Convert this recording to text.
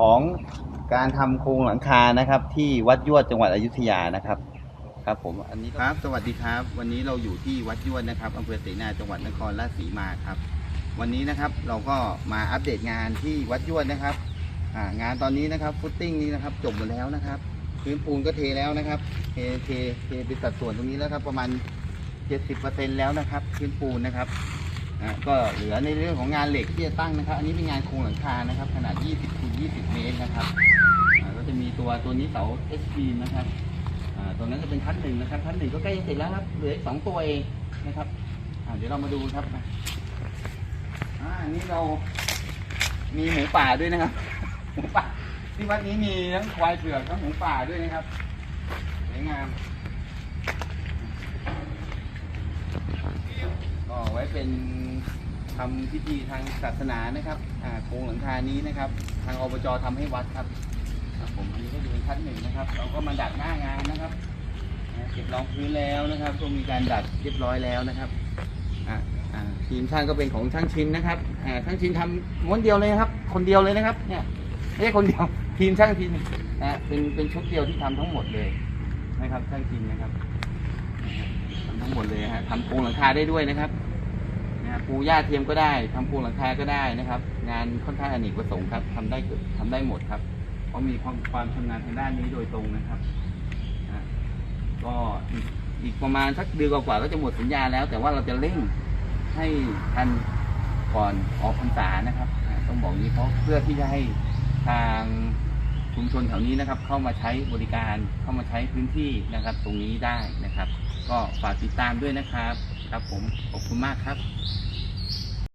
ของการทำโครงหลังคานะครับ ที่วัดยวดจังหวัดอยุธยานะครับ ครับผมอันนี้ครับ สวัสดีครับ วันนี้เราอยู่ที่วัดยวดนะครับอำเภอเสนาจังหวัดนครราชสีมาครับ วันนี้นะครับเราก็มาอัปเดตงานที่วัดยวดนะครับอ่างานตอนนี้นะครับฟุตติ้งนี้นะครับจบหมดแล้วนะครับ พื้นปูนก็เทแล้วนะครับ เทเทเทเป็นสัดส่วนตรงนี้แล้วครับ ประมาณ 70%แล้วนะครับ พื้นปูนนะครับ อ่าก็เหลือในเรื่องของงานเหล็กที่จะตั้งนะครับ อันนี้เป็นงานโครงหลังคานะครับ ขนาด 20คูณ20 เมตรนะครับก็จะมีตัวตัวนี้เสา s อ b นะครับตัวนั้นจะเป็นชั้นหนึ่งนะครับชั้นหนึ่งก็ใกล้จะเสร็จแล้วครับ เหลืออีกสองตัวเองนะครับเดี๋ยวเรามาดูครับอ่าอันนี้เรามีหมูป่าด้วยนะครับหมูป่าที่วัดนี้มีทั้งควายเผือกทั้งหมูป่าด้วยนะครับสวยงาม ก็ไว้ เป็นทำพิธีทางศาสนานะครับอ่าโครงหลังคานี้นะครับ ทางอบจทำให้วัดครับครับผมอันนี้ก็จะเป็นชั้นหนึ่งนะครับ เราก็มาดัดหน้างานนะครับอ่าเก็บรองพื้นแล้วนะครับก็มีการดัดเรียบร้อยแล้วนะครับอ่าอ่าทีมช่างก็เป็นของช่างชินนะครับอ่าช่างชินทำม้วนเดียวเลยนะครับ คนเดียวเลยนะครับ เนี่ยไม่ใช่คนเดียว ทีมช่างชินนะฮะเป็นเป็นชุดเดียวที่ทำทั้งหมดเลยนะครับช่างชินนะครับ ทำทั้งหมดเลยฮะทำโครงหลังคาได้ด้วยนะครับ ปูหญ้าเทียมก็ได้ทำโครงหลังคาก็ได้นะครับ งานค่อนข้างอเนกประสงค์ครับทำได้เกือบทำได้หมดครับ เพราะมีความความชำนาญทางด้านนี้โดยตรงนะครับก็อีกประมาณสักเดือนกว่าก็จะหมดสัญญาแล้ว แต่ว่าเราจะเร่งให้ทันก่อนออกพรรษานะครับ ต้องบอกนี้เพราะเพื่อที่จะให้ทาง ชนแถวนี้นะครับ เข้ามาใช้บริการเข้ามาใช้พื้นที่นะครับ ตรงนี้ได้นะครับ ก็ฝากติดตามด้วยนะครับ ครับผมขอบคุณมากครับ